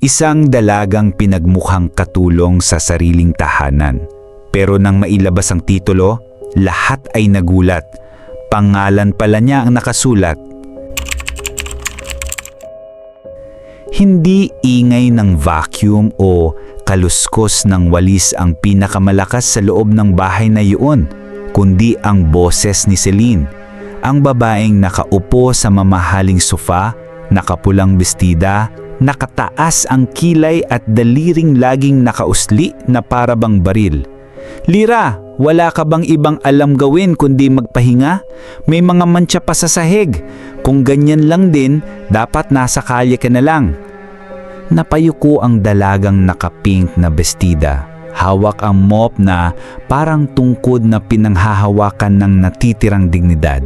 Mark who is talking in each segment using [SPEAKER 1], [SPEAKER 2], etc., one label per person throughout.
[SPEAKER 1] Isang dalagang pinagmukhang katulong sa sariling tahanan. Pero nang mailabas ang titulo, lahat ay nagulat. Pangalan pala niya ang nakasulat. Hindi ingay ng vacuum o kaluskos ng walis ang pinakamalakas sa loob ng bahay na iyon, kundi ang boses ni Celine. Ang babaeng nakaupo sa mamahaling sofa, nakapulang bestida, nakataas ang kilay at daliring laging nakausli na parabang baril. Lira, wala ka bang ibang alam gawin kundi magpahinga? May mga mantsa pa sa sahig. Kung ganyan lang din, dapat nasa kalye ka na lang. Napayuko ang dalagang nakapink na bestida. Hawak ang mop na parang tungkod na pinanghahawakan ng natitirang dignidad.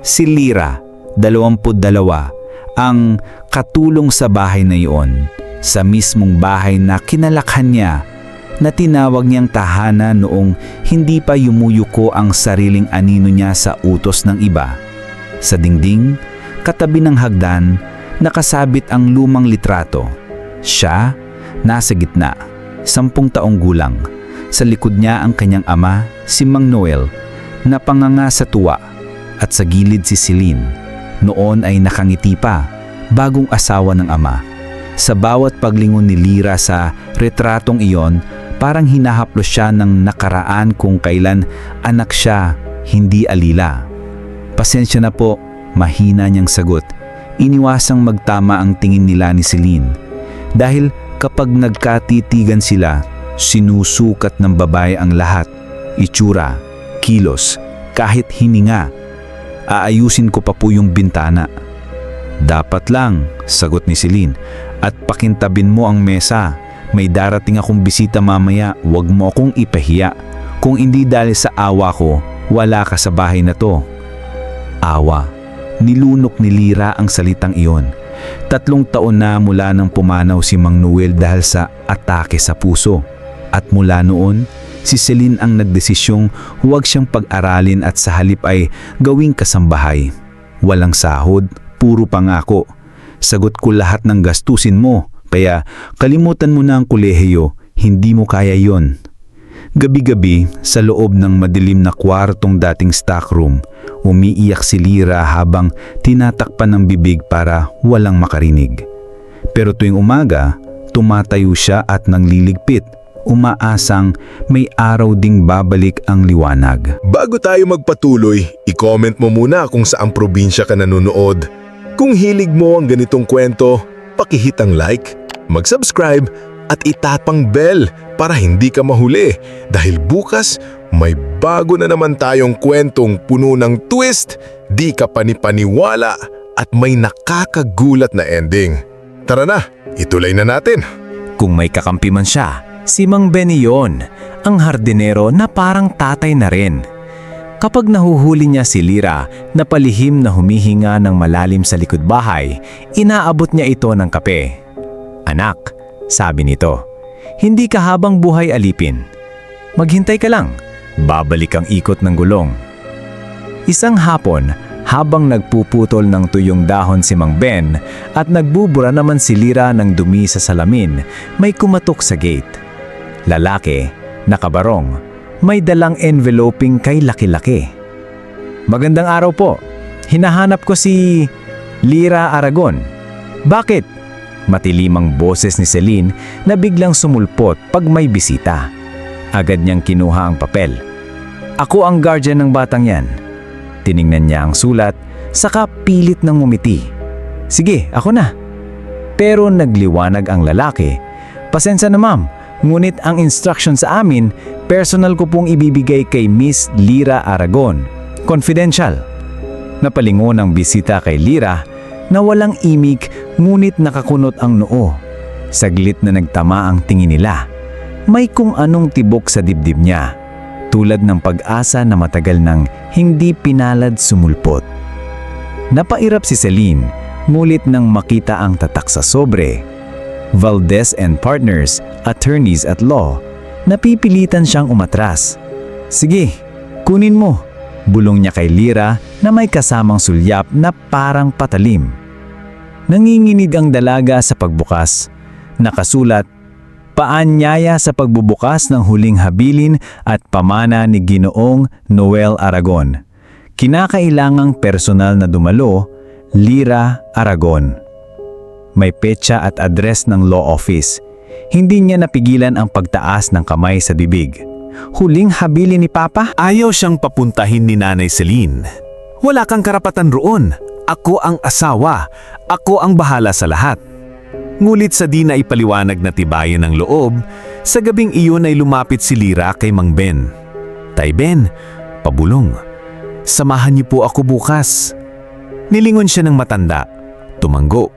[SPEAKER 1] Si Lira, 22, ang katulong sa bahay na iyon. Sa mismong bahay na kinalakhan niya na tinawag niyang tahanan noong hindi pa yumuyuko ang sariling anino niya sa utos ng iba. Sa dingding, katabi ng hagdan, nakasabit ang lumang litrato. Siya, nasa gitna, sampung taong gulang. Sa likod niya ang kanyang ama, si Mang Noel, na panganga sa tuwa at sa gilid si Celine. Noon ay nakangiti pa, bagong asawa ng ama. Sa bawat paglingon ni Lira sa retratong iyon, parang hinahaplos siya ng nakaraan kung kailan anak siya, hindi alila. Pasensya na po, mahina niyang sagot. Iniwasang magtama ang tingin nila ni Celine. Dahil kapag nagkatitigan sila, sinusukat ng babae ang lahat. Itsura, kilos, kahit hininga. Aayusin ko pa po yung bintana. Dapat lang, sagot ni Celine. At pakintabin mo ang mesa. May darating akong bisita mamaya, wag mo akong ipahiya. Kung hindi dahil sa awa ko, wala ka sa bahay na to. Awa. Nilunok ni Lira ang salitang iyon. Tatlong taon na mula nang pumanaw si Mang Noel dahil sa atake sa puso. At mula noon, si Celine ang nagdesisyong huwag siyang pag-aralin at sa halip ay gawing kasambahay. Walang sahod, puro pangako. Sagot ko lahat ng gastusin mo, kaya kalimutan mo na ang kolehiyo, hindi mo kaya yon. Gabi-gabi, sa loob ng madilim na kwartong dating stockroom, umiiyak si Lira habang tinatakpan ng bibig para walang makarinig. Pero tuwing umaga, tumatayo siya at nangliligpit, umaasang may araw ding babalik ang liwanag.
[SPEAKER 2] Bago tayo magpatuloy, i-comment mo muna kung saang probinsya ka nanonood. Kung hilig mo ang ganitong kwento, pakihit ang like, mag-subscribe at itapang bell para hindi ka mahuli dahil bukas may bago na naman tayong kwentong puno ng twist, di ka panipaniwala at may nakakagulat na ending. Tara na, ituloy na natin.
[SPEAKER 3] Kung may kakampi man siya, si Mang Benny yon, ang hardinero na parang tatay na rin. Kapag nahuhuli niya si Lira na palihim na humihinga ng malalim sa likod bahay, inaabot niya ito ng kape. Anak, sabi nito, hindi ka habang buhay alipin. Maghintay ka lang, babalik ang ikot ng gulong. Isang hapon, habang nagpuputol ng tuyong dahon si Mang Ben at nagbubura naman si Lira ng dumi sa salamin, may kumatok sa gate. Lalaki, nakabarong, may dalang enveloping kay laki-laki. Magandang araw po. Hinahanap ko si Lira Aragon. Bakit? Matilimang boses ni Celine na biglang sumulpot pag may bisita. Agad niyang kinuha ang papel. Ako ang guardian ng batang yan. Tiningnan niya ang sulat, saka pilit ng ngumiti. Sige, ako na. Pero nagliwanag ang lalaki. Pasensya na ma'am, ngunit ang instruction sa amin, personal ko pong ibibigay kay Miss Lira Aragon. Confidential. Napalingon ang bisita kay Lira na walang imik ngunit nakakunot ang noo. Saglit na nagtama ang tingin nila. May kung anong tibok sa dibdib niya, tulad ng pag-asa na matagal nang hindi pinalad sumulpot. Napairap si Celine, ngulit nang makita ang tatak sa sobre. Valdez and Partners, attorneys at law, napipilitan siyang umatras. Sige, kunin mo. Bulong niya kay Lira na may kasamang sulyap na parang patalim. Nanginginig ang dalaga sa pagbukas.
[SPEAKER 1] Nakasulat, Paanyaya sa pagbubukas ng huling habilin at pamana ni Ginoong Noel Aragon. Kinakailangang personal na dumalo, Lira Aragon. May petsa at address ng law office. Hindi niya napigilan ang pagtaas ng kamay sa bibig. Huling habilin ni Papa?
[SPEAKER 3] Ayaw siyang papuntahin ni Nanay Celine. Wala kang karapatan roon. Ako ang asawa. Ako ang bahala sa lahat. Ngulit sa di na ipaliwanag na tibayan ng loob, sa gabing iyon ay lumapit si Lira kay Mang Ben. Tay Ben, pabulong. Samahan niyo po ako bukas. Nilingon siya ng matanda, tumanggo,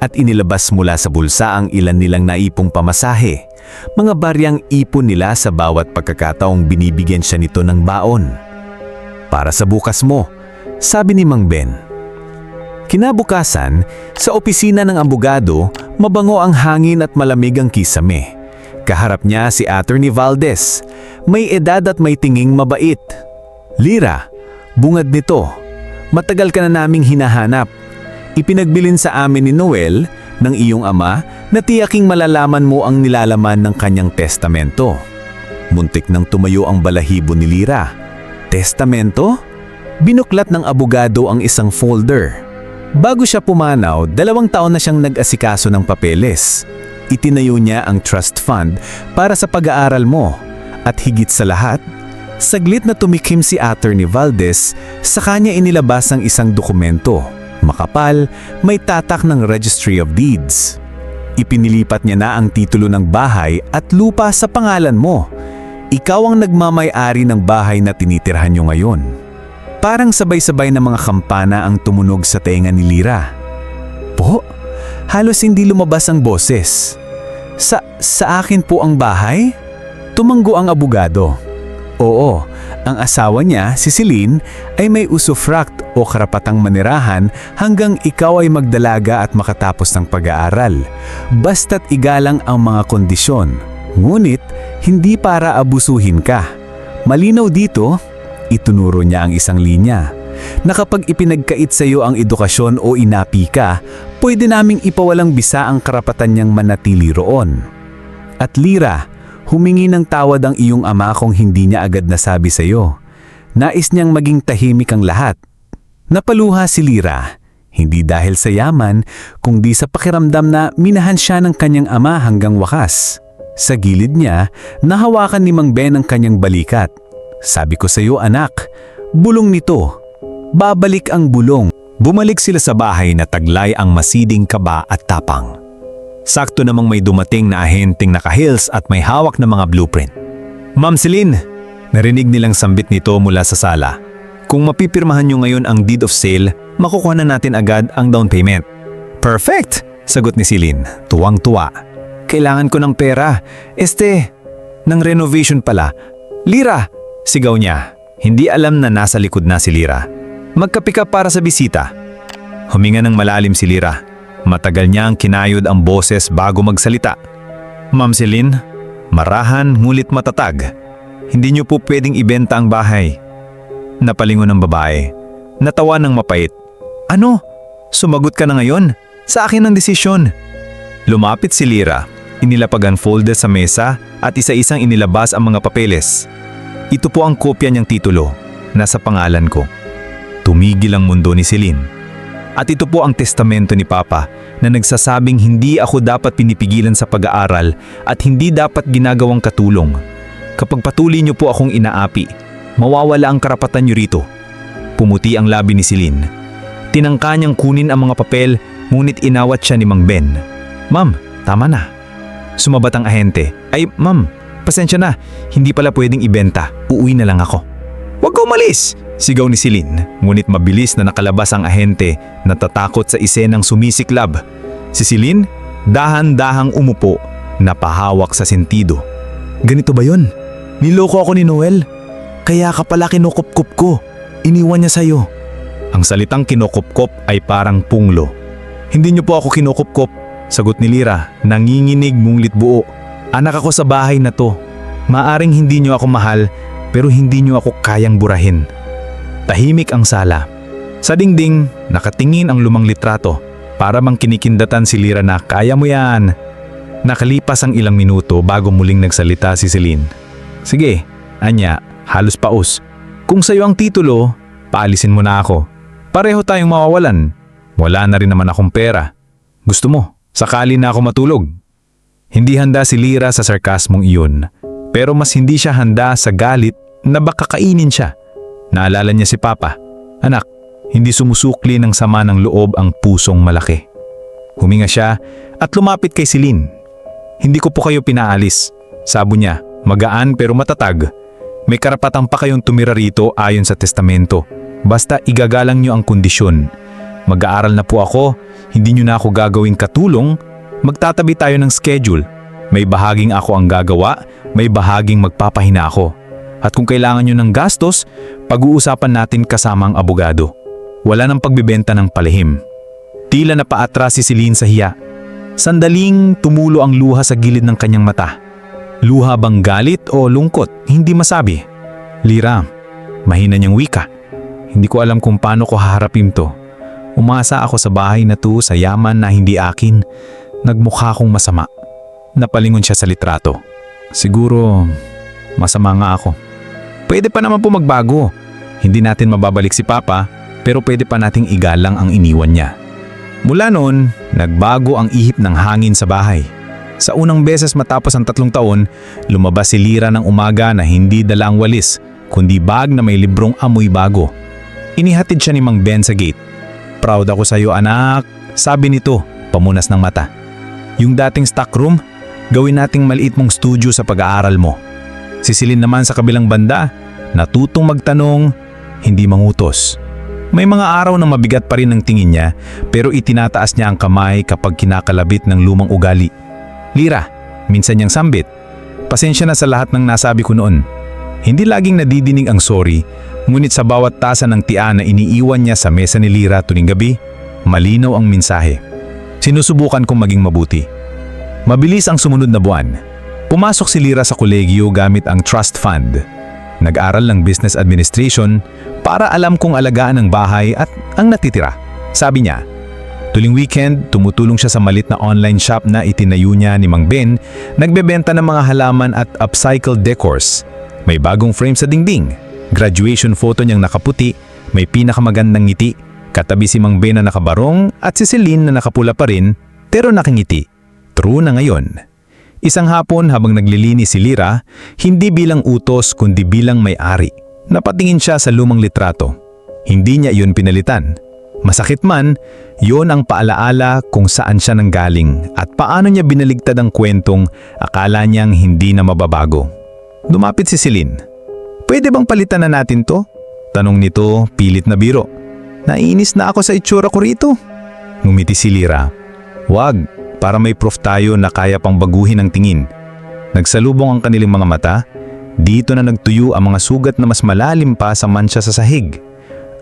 [SPEAKER 3] at inilabas mula sa bulsa ang ilan nilang naipong pamasahe. Mga baryang ipon nila sa bawat pagkakataong binibigyan siya nito ng baon. Para sa bukas mo, sabi ni Mang Ben. Kinabukasan, sa opisina ng abogado, mabango ang hangin at malamig ang kisame. Kaharap niya si Attorney Valdez. May edad at may tinging mabait. Lira, bungad nito. Matagal ka na naming hinahanap. Ipinagbilin sa amin ni Noel, ng iyong ama, na tiyaking malalaman mo ang nilalaman ng kanyang testamento. Muntik nang tumayo ang balahibo ni Lira. Testamento? Binuklat ng abogado ang isang folder. Bago siya pumanaw, dalawang taon na siyang nag-asikaso ng papeles. Itinayo niya ang trust fund para sa pag-aaral mo. At higit sa lahat, saglit na tumikim si Attorney Valdez, sa kanya inilabas ang isang dokumento. Makapal, may tatak ng Registry of Deeds. Ipinilipat niya na ang titulo ng bahay at lupa sa pangalan mo. Ikaw ang nagmamay-ari ng bahay na tinitirhan niyo ngayon. Parang sabay-sabay na mga kampana ang tumunog sa tenga ni Lira. Po, halos hindi lumabas ang boses. Sa, sa akin po ang bahay? Tumanggo ang abogado. Oo, ang asawa niya, si Celine, ay may usufruct o karapatang manirahan hanggang ikaw ay magdalaga at makatapos ng pag-aaral. Basta't igalang ang mga kondisyon. Ngunit, hindi para abusuhin ka. Malinaw dito, itunuro niya ang isang linya na ipinagkait sa iyo ang edukasyon o inapi ka, pwede naming ipawalang bisa ang karapatan niyang manatili roon. At Lira, humingi ng tawad ang iyong ama kung hindi niya agad nasabi sa iyo. Nais niyang maging tahimik ang lahat. Napaluha si Lira, hindi dahil sa yaman, kundi sa pakiramdam na minahan siya ng kanyang ama hanggang wakas. Sa gilid niya, nahawakan ni Mang Ben ang kanyang balikat. Sabi ko sa iyo anak, bulong nito. Babalik ang bulong. Bumalik sila sa bahay na taglay ang masiding kaba at tapang. Sakto namang may dumating na ahenteng naka-heels at may hawak na mga blueprint. Ma'am Celine, narinig nilang sambit nito mula sa sala. Kung mapipirmahan nyo ngayon ang deed of sale, makukuha na natin agad ang down payment. Perfect! Sagot ni Celine, tuwang-tuwa. Kailangan ko ng pera. Este, ng renovation pala. Lira! Sigaw niya. Hindi alam na nasa likod na si Lira. Magkape ka para sa bisita. Huminga ng malalim si Lira. Matagal niyang kinayod ang boses bago magsalita. Ma'am Celine, marahan ngulit matatag. Hindi niyo po pwedeng ibenta ang bahay. Napalingon ng babae. Natawa ng mapait. Ano? Sumagot ka na ngayon? Sa akin ang desisyon. Lumapit si Lira. Inilapag ang folder sa mesa at isa-isang inilabas ang mga papeles. Ito po ang kopya niyang titulo. Nasa pangalan ko. Tumigil ang mundo ni Celine. At ito po ang testamento ni Papa na nagsasabing hindi ako dapat pinipigilan sa pag-aaral at hindi dapat ginagawang katulong. Kapag patuloy niyo po akong inaapi, mawawala ang karapatan niyo rito. Pumuti ang labi ni Celine. Tinangka niyang kunin ang mga papel ngunit inawat siya ni Mang Ben. Ma'am, tama na. Sumabat ang ahente. Ay, ma'am, pasensya na. Hindi pala pwedeng ibenta. Uuwi na lang ako. Huwag ka umalis! Sigaw ni Celine, ngunit mabilis na nakalabas ang ahente natatakot sa isenang sumisiklab. Si Celine, dahan-dahang umupo, napahawak sa sentido. Ganito ba yon? Niloko ako ni Noel? Kaya ka pala kinukupkup ko. Iniwan niya sa'yo. Ang salitang kinukupkop ay parang punglo. Hindi niyo po ako kinukupkop, sagot ni Lira, nanginginig munglit buo. Anak ako sa bahay na to. Maaring hindi niyo ako mahal, pero hindi niyo ako kayang burahin. Tahimik ang sala. Sa dingding, nakatingin ang lumang litrato para mang kinikindatan si Lira na kaya mo yan. Nakalipas ang ilang minuto bago muling nagsalita si Celine. Sige, anya, halos paus. Kung sa'yo ang titulo, paalisin mo na ako. Pareho tayong mawawalan. Wala na rin naman akong pera. Gusto mo, sakali na ako matulog. Hindi handa si Lira sa sarkasmong iyon, pero mas hindi siya handa sa galit na baka kainin siya. Naalala niya si Papa. Anak, hindi sumusukli ng sama ng loob ang pusong malaki. Huminga siya at lumapit kay Celine. Hindi ko po kayo pinaalis. Sabo niya, magaan pero matatag. May karapatan pa kayong tumira rito ayon sa testamento. Basta igagalang niyo ang kondisyon. Mag-aaral na po ako, hindi niyo na ako gagawing katulong. Magtatabi tayo ng schedule. May bahaging ako ang gagawa, may bahaging magpapahina ako. At kung kailangan niyo ng gastos, pag-uusapan natin kasama ang abogado. Wala nang pagbibenta ng palihim. Tila na paatras si Celine sa hiya. Sandaling tumulo ang luha sa gilid ng kanyang mata. Luha bang galit o lungkot? Hindi masabi. Lira, mahina niyang wika. Hindi ko alam kung paano ko haharapin to. Umasa ako sa bahay na to sa yaman na hindi akin. Nagmukha akong masama. Napalingon siya sa litrato. Siguro, masama nga ako. Pwede pa naman po magbago. Hindi natin mababalik si Papa, pero pwede pa nating igalang ang iniwan niya. Mula noon, nagbago ang ihip ng hangin sa bahay. Sa unang beses matapos ang tatlong taon, lumabas si Lira ng umaga na hindi dala ang walis, kundi bag na may librong amoy bago. Inihatid siya ni Mang Ben sa gate. Proud ako sa iyo anak, sabi nito, pamunas ng mata. Yung dating stock room, gawin nating maliit mong studio sa pag-aaral mo. Si Celine naman sa kabilang banda, natutong magtanong, hindi mangutos. May mga araw na mabigat pa rin ang tingin niya pero itinataas niya ang kamay kapag kinakalabit ng lumang ugali. Lira, minsan niyang sambit. Pasensya na sa lahat ng nasabi ko noon. Hindi laging nadidinig ang sorry, ngunit sa bawat tasa ng tiyan na iniiwan niya sa mesa ni Lira tuwing gabi, malinaw ang mensahe. Sinusubukan kong maging mabuti. Mabilis ang sumunod na buwan. Pumasok si Lira sa kolegyo gamit ang trust fund. Nag-aral ng business administration para alam kung alagaan ang bahay at ang natitira. Sabi niya, tuling weekend, tumutulong siya sa malit na online shop na itinayo niya ni Mang Ben, nagbebenta ng mga halaman at upcycle decors. May bagong frame sa dingding, graduation photo niyang nakaputi, may pinakamagandang ngiti, katabi si Mang Ben na nakabarong at si Celine na nakapula pa rin, pero nakingiti. True na ngayon. Isang hapon habang naglilinis si Lira, hindi bilang utos kundi bilang may-ari. Napatingin siya sa lumang litrato. Hindi niya iyon pinalitan. Masakit man, yon ang paalaala kung saan siya nanggaling at paano niya binaligtad ang kwentong akala niyang hindi na mababago. Dumapit si Celine. Pwede bang palitan na natin to? Tanong nito, pilit na biro. Naiinis na ako sa itsura ko rito. Ngumiti si Lira. Wag, para may proof tayo na kaya pang baguhin ang tingin. Nagsalubong ang kanilang mga mata, dito na nagtuyo ang mga sugat na mas malalim pa sa mansya sa sahig.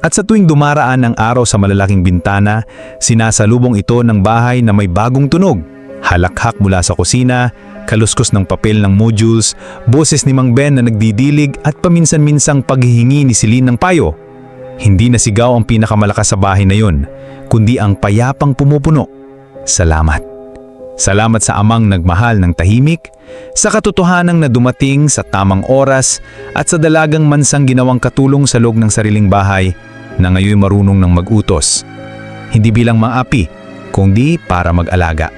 [SPEAKER 3] At sa tuwing dumaraan ang araw sa malalaking bintana, sinasalubong ito ng bahay na may bagong tunog. Halakhak mula sa kusina, kaluskos ng papel ng modules, boses ni Mang Ben na nagdidilig at paminsan-minsang paghihingi ni Celine ng payo. Hindi na sigaw ang pinakamalakas sa bahay na yon, kundi ang payapang pumupuno. Salamat. Salamat sa amang nagmahal ng tahimik, sa katotohanang na dumating sa tamang oras at sa dalagang mansang ginawang katulong sa loob ng sariling bahay na ngayon marunong ng mag-utos. Hindi bilang maapi, kundi para mag-alaga.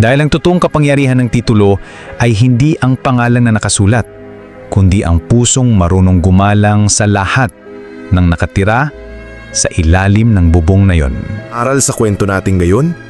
[SPEAKER 3] Dahil ang totoong kapangyarihan ng titulo ay hindi ang pangalan na nakasulat, kundi ang pusong marunong gumalang sa lahat ng nakatira sa ilalim ng bubong na yon.
[SPEAKER 2] Aral sa kwento natin ngayon?